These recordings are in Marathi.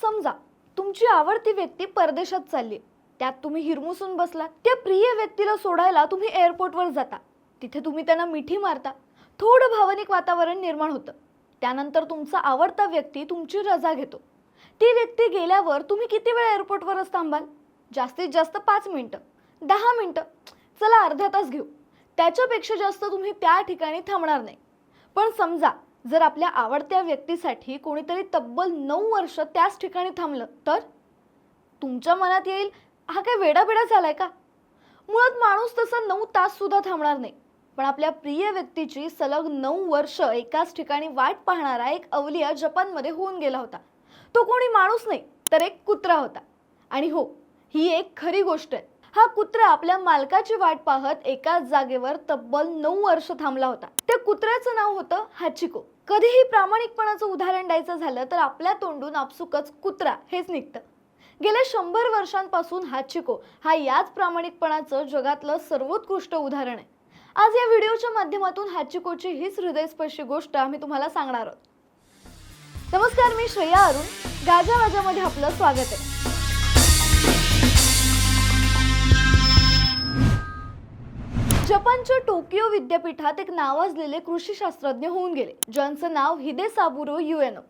समजा तुमची आवडती व्यक्ती परदेशात चालली त्यात तुम्ही हिरमुसून बसला त्या प्रिय व्यक्तीला सोडायला तुम्ही एअरपोर्टवर जाता. तिथे तुम्ही त्यांना मिठी मारता. थोडं भावनिक वातावरण निर्माण होतं. त्यानंतर तुमचा आवडता व्यक्ती तुमची रजा घेतो. ती व्यक्ती गेल्यावर तुम्ही किती वेळ एअरपोर्टवरच थांबाल? जास्तीत जास्त पाच मिनटं दहा मिनटं चला अर्धा तास घेऊ. त्याच्यापेक्षा जास्त तुम्ही त्या ठिकाणी थांबणार नाही. पण समजा जर आपल्या आवडत्या व्यक्तीसाठी कोणीतरी तब्बल नऊ वर्ष त्याच ठिकाणी थांबलं तर? तुमच्या मनात येईल हा काय वेडाबिडा झालाय का? मुळात माणूस तसा नऊ तास सुद्धा थांबणार नाही. पण आपल्या प्रिय व्यक्तीची सलग नऊ वर्ष एकाच ठिकाणी वाट पाहणारा एक अवलिया जपानमध्ये होऊन गेला होता. तो कोणी माणूस नाही तर एक कुत्रा होता. आणि हो ही एक खरी गोष्ट आहे. हा कुत्रा आपल्या मालकाची वाट पाहत एकाच जागेवर तब्बल नऊ वर्ष थांबला होता. त्या कुत्र्याचं नाव होतं हाचिको. कधीही प्रामाणिकपणाचं उदाहरण द्यायचं झालं तर आपल्या तोंडून आपसुकच कुत्रा हेच निघतं. गेल्या शंभर वर्षांपासून हाचिको हा याच प्रामाणिकपणाचं जगातलं सर्वोत्कृष्ट उदाहरण आहे. आज या व्हिडिओच्या माध्यमातून हाचिकोची हीच हृदयस्पर्शी गोष्ट आम्ही तुम्हाला सांगणार आहोत. नमस्कार मी श्रेया अरुण. गाजा वाजामध्ये आपलं स्वागत आहे. जपानच्या टोकियो विद्यापीठात एक नावाजलेले कृषी शास्त्रज्ञ होऊन गेले ज्यांचं नाव हिदे साबुरो युएनो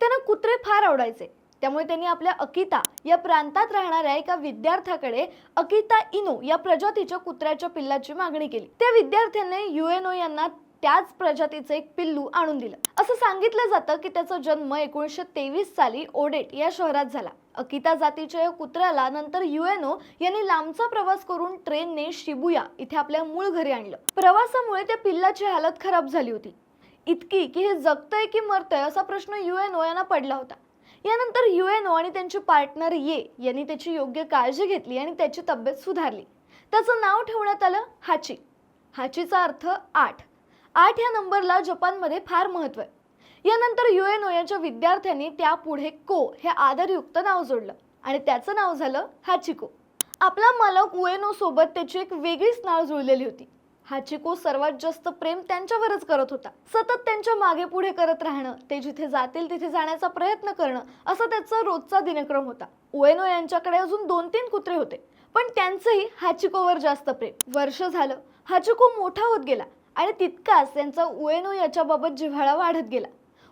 त्यांना कुत्रे फार आवडायचे. त्यामुळे त्यांनी आपल्या अकिता या प्रांतात राहणाऱ्या एका विद्यार्थ्याकडे अकिता इनो या प्रजातीच्या कुत्र्याच्या पिल्लाची मागणी केली. त्या विद्यार्थ्याने युएनो यांना त्याच प्रजातीचं एक पिल्लू आणून दिलं. असं सांगितलं जातं की त्याचा जन्म एकोणीसशे तेवीस साली ओडेट या शहरात झाला. अकिता जातीच्या या कुत्र्याला नंतर युएनओ यांनी लांबचा प्रवास करून ट्रेनने शिबुया इथे आपल्या मूळ घरी आणलं. प्रवासामुळे त्या पिल्लाची हालत खराब झाली होती. इतकी की हे जगतंय की मरतंय असा प्रश्न युएनओ यांना पडला होता. यानंतर युएनओ आणि त्यांचे पार्टनर ये यांनी त्याची योग्य काळजी घेतली आणि त्याची तब्येत सुधारली. त्याचं नाव ठेवण्यात आलं हाची. हाचीचा अर्थ आठ. आठ या नंबरला जपानमध्ये फार महत्त्व आहे. यानंतर युएनओ यांच्या विद्यार्थ्यांनी त्यापुढे को हे आदरयुक्त नाव जोडलं. आणि त्याचं नाव झालं हाचिको. आपला मालक उएनो सोबत त्याची एक वेगळीच नाळ जुळलेली होती. हाचिको सर्वात जास्त प्रेम त्यांच्यावरच करत होता. सतत त्यांच्या मागे पुढे करत राहणं ते जिथे जातील तिथे जाण्याचा प्रयत्न करणं असा त्याचा रोजचा दिनक्रम होता. उएनो यांच्याकडे अजून दोन तीन कुत्रे होते. पण त्यांचंही हाचिकोवर जास्त प्रेम. वर्ष झालं हाचिको मोठा होत गेला आणि तितकाच त्यांचा उएनो याच्याबाबत जिव्हाळा वाढत गेला.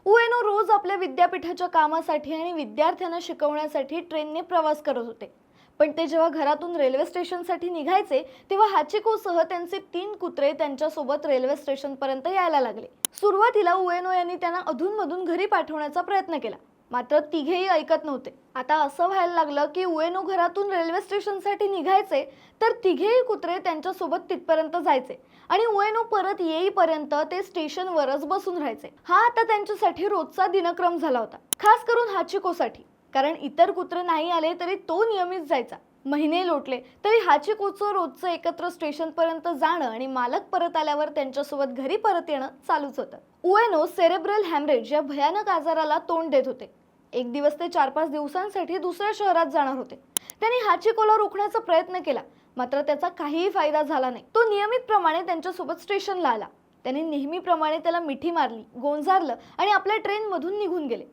उएनो रोज आपल्या विद्यापीठाच्या कामासाठी आणि विद्यार्थ्यांना शिकवण्यासाठी ट्रेनने प्रवास करत होते. पण ते जेव्हा घरातून रेल्वे स्टेशनसाठी निघायचे तेव्हा हाचिकोसह त्यांचे तीन कुत्रे त्यांच्यासोबत रेल्वे स्टेशनपर्यंत यायला लागले. सुरुवातीला उएनो यांनी त्यांना अधूनमधून घरी पाठवण्याचा प्रयत्न केला. मात्र तिघेही ऐकत नव्हते. आता असं व्हायला लागलं की उएनो घरातून रेल्वे स्टेशनसाठी निघायचे तर तिघेही कुत्रे त्यांच्यासोबत तिथपर्यंत जायचे आणि उएनो परत येईपर्यंत ते स्टेशनवरच बसून राहायचे. हा आता त्यांच्यासाठी रोजचा दिनक्रम झाला होता खास करून हाचिकोसाठी. कारण इतर कुत्रे नाही आले तरी तो नियमित जायचा. महिने लोटले. तरी हाचिकोचं रोजचं एकत्र स्टेशनपर्यंत जाणं आणि मालक परत आल्यावर त्यांच्यासोबत घरी परत येणं चालूच होतं. उएनो सेरेब्रल हॅमरेज या भयानक आजाराला तोंड देत होते. एक दिवस ते चार पाच दिवसांसाठी दुसऱ्या शहरात जाणार होते. त्यांनी हाचिकोला रोखण्याचा प्रयत्न केला मात्र त्याचा काहीही फायदा झाला नाही. तो नियमितप्रमाणे त्यांच्यासोबत स्टेशनला आला. त्याने नेहमीप्रमाणे त्याला मिठी मारली गोंजारलं आणि आपल्या ट्रेनमधून निघून गेले.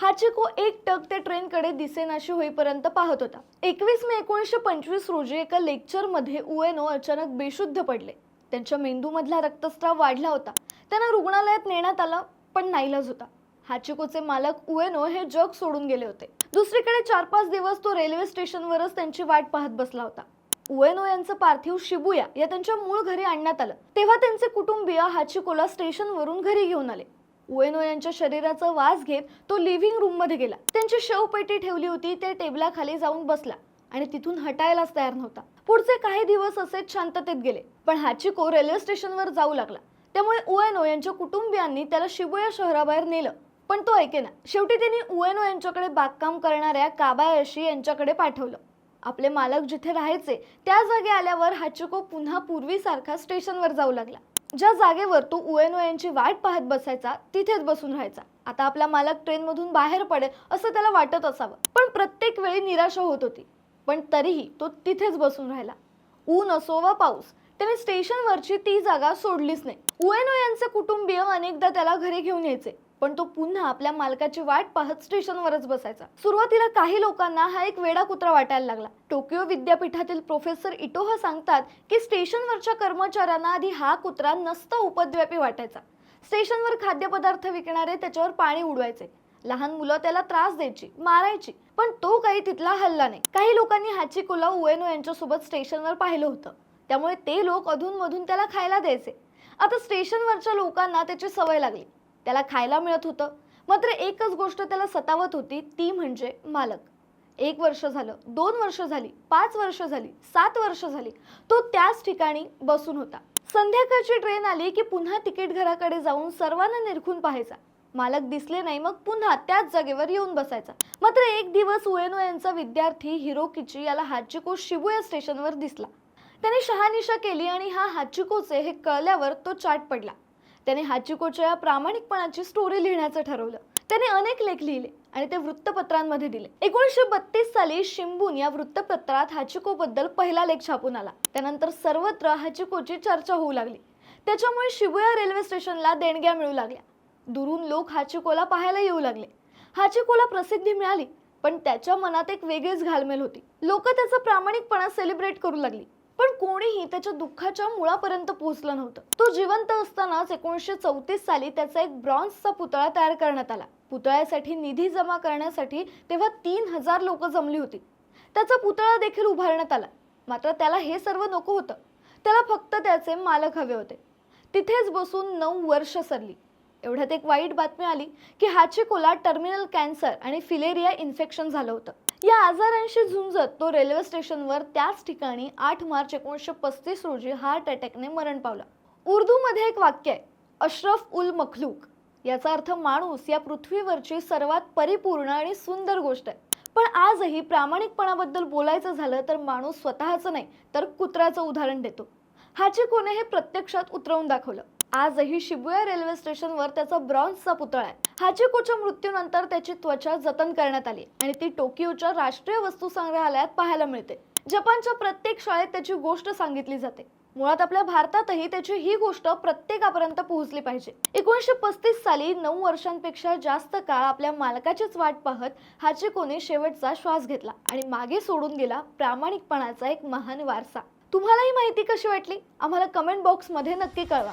हाचिको एक टक त्या ट्रेनकडे दिसेनाशी होईपर्यंत पाहत होता. एकवीस मे एकोणीसशे पंचवीस रोजी एका लेक्चरमध्ये उएनो अचानक बेशुद्ध पडले. त्यांच्या मेंदूमधला रक्तस्राव वाढला होता. त्यांना रुग्णालयात नेण्यात आलं पण नाईलाज होता. हाचिकोचे मालक उएनो हे जग सोडून गेले होते. दुसरीकडे चार पाच दिवस तो रेल्वे स्टेशनवरच त्यांची वाट पाहत बसला होता. उएनो यांचं पार्थिव शिबुया या त्यांच्या मूळ घरी आणण्यात आलं. तेव्हा त्यांचे कुटुंबीय हाचिकोला स्टेशनवरून घरी घेऊन आले. उएनो यांच्या शरीराचा वास घेत तो लिव्हिंग रूममध्ये गेला. त्यांची शवपेटी ठेवली होती ते टेबलाखाली जाऊन बसला आणि तिथून हटायलाच तयार नव्हता. पुढचे काही दिवस असेच शांततेत गेले पण हाचिको रेल्वे स्टेशनवर जाऊ लागला. त्यामुळे उएनो यांच्या कुटुंबियांनी त्याला शिबुया शहराबाहेर नेलं. पण तो ऐकेना शेवटी त्यांनी उएनो यांच्याकडे बागकाम करणाऱ्या काबायाशी यांच्याकडे पाठवलं. आपले मालक जिथे राहायचे त्या जागी आल्यावर हाचिको पुन्हा पूर्वीसारखा स्टेशनवर जाऊ लागला. ज्या जागेवर तो उएनो यांची वाट पाहत बसायचा तिथेच बसून राहायचा. आता आपला मालक ट्रेनमधून बाहेर पडेल असं त्याला वाटत असावं. पण प्रत्येक वेळी निराशा होत होती. पण तरीही तो तिथेच बसून राहिला. ऊन असो वा पाऊस त्याने स्टेशनवरची ती जागा सोडलीच नाही. उएनो यांचे कुटुंबीय अनेकदा त्याला घरी घेऊन यायचे. पण तो पुन्हा आपल्या मालकाची वाट पाहत स्टेशनवरच बसायचा. सुरुवातीला काही लोकांना हा एक वेडा कुत्रा वाटायला लागला. टोकियो विद्यापीठातील प्रोफेसर इटोहा सांगतात की स्टेशनवरच्या कर्मचाऱ्यांना आधी हा कुत्रा नसता उपद्व्यापी वाटायचा. स्टेशनवर खाद्यपदार्थ विकणारे त्याच्यावर पाणी उडवायचे. लहान मुलं त्याला त्रास द्यायची मारायची पण तो काही तिथला हल्ला नाही. काही लोकांनी हाची कुला उएनो यांच्यासोबत स्टेशनवर पाहिलं होतं. त्यामुळे ते लोक अधूनमधून त्याला खायला द्यायचे. आता स्टेशनवरच्या लोकांना त्याची सवय लागली. त्याला खायला मिळत होतं. मात्र एकच गोष्ट त्याला सतावत होती ती म्हणजे मालक. एक वर्ष झालं दोन वर्ष झाली पाच वर्ष झाली सात वर्ष झाली तो त्याच ठिकाणी बसून होता. संध्याकाळची ट्रेन आली की पुन्हा तिकीट घराकडे जाऊन सर्वांना निरखून पाहायचा. मालक दिसले नाही मग पुन्हा त्याच जागेवर येऊन बसायचा. मात्र एक दिवस उएनो यांचा विद्यार्थी हिरोकिची याला हाचिको शिबुया स्टेशनवर दिसला. त्याने शहानिशा केली आणि हा हाचिकोचे हे कळल्यावर तो चाट पडला. त्याने हाचिकोच्या या प्रामाणिकपणाची स्टोरी लिहिण्याचं ठरवलं. त्याने अनेक लेख लिहिले आणि ते वृत्तपत्रांमध्ये दिले. एकोणीसशे बत्तीस साली शिंबून या वृत्तपत्रात हाचिकोबद्दल पहिला लेख छापून आला. त्यानंतर सर्वत्र हाचिकोची चर्चा होऊ लागली. त्याच्यामुळे शिबुया रेल्वे स्टेशनला देणग्या मिळू लागल्या. दुरून लोक हाचिकोला पाहायला येऊ लागले. हाचिकोला प्रसिद्धी मिळाली पण त्याच्या मनात एक वेगळीच घालमेल होती. लोक त्याचा प्रामाणिकपणा सेलिब्रेट करू लागली. पण कोणीही त्याच्या दुःखाच्या मुळापर्यंत पोहोचलं नव्हतं. तो जिवंत असतानाच एकोणीसशे चौतीस साली त्याचा एक ब्रॉन्झचा पुतळा तयार करण्यात आला. पुतळ्यासाठी निधी जमा करण्यासाठी तेव्हा तीन हजार लोक जमली होती. त्याचा पुतळा देखील उभारण्यात आला. मात्र त्याला हे सर्व नको होतं. त्याला फक्त त्याचे मालक हवे होते. तिथेच बसून नऊ वर्ष सरली. एवढ्यात एक वाईट बातमी आली की हाचिकोला टर्मिनल कॅन्सर आणि फिलेरिया इन्फेक्शन झालं होतं. या आजारांशी झुंजत तो रेल्वे स्टेशनवर त्याच ठिकाणी आठ मार्च एकोणीसशे पस्तीस रोजी हार्ट अटॅकने मरण पावला. उर्दूमध्ये एक वाक्य आहे अशरफ उल मखलूक. याचा अर्थ माणूस या पृथ्वीवरची सर्वात परिपूर्ण आणि सुंदर गोष्ट आहे. पण आजही प्रामाणिकपणाबद्दल बोलायचं झालं तर माणूस स्वतःचं नाही तर कुत्र्याचं उदाहरण देतो. हाचिकोने हे प्रत्यक्षात उतरवून दाखवलं. आजही शिबुया रेल्वे स्टेशनवर त्याचा ब्रॉन्झचा पुतळा आहे. हाचिकोच्या मृत्यूनंतर त्याची त्वचा जतन करण्यात आली आणि ती टोकियोच्या राष्ट्रीय वस्तू संग्रहालयात पाहायला मिळते. जपानच्या प्रत्येक शाळेत त्याची गोष्ट सांगितली जाते. मुळात आपल्या भारतातही त्याची ही गोष्ट प्रत्येकापर्यंत पोहोचली पाहिजे. एकोणीसशे पस्तीस साली नऊ वर्षांपेक्षा जास्त काळ आपल्या मालकाचीच वाट पाहत हाचिकोने शेवटचा श्वास घेतला आणि मागे सोडून गेला प्रामाणिकपणाचा एक महान वारसा. तुम्हाला ही माहिती कशी वाटली? आम्हाला कमेंट बॉक्समध्ये नक्की कळवा.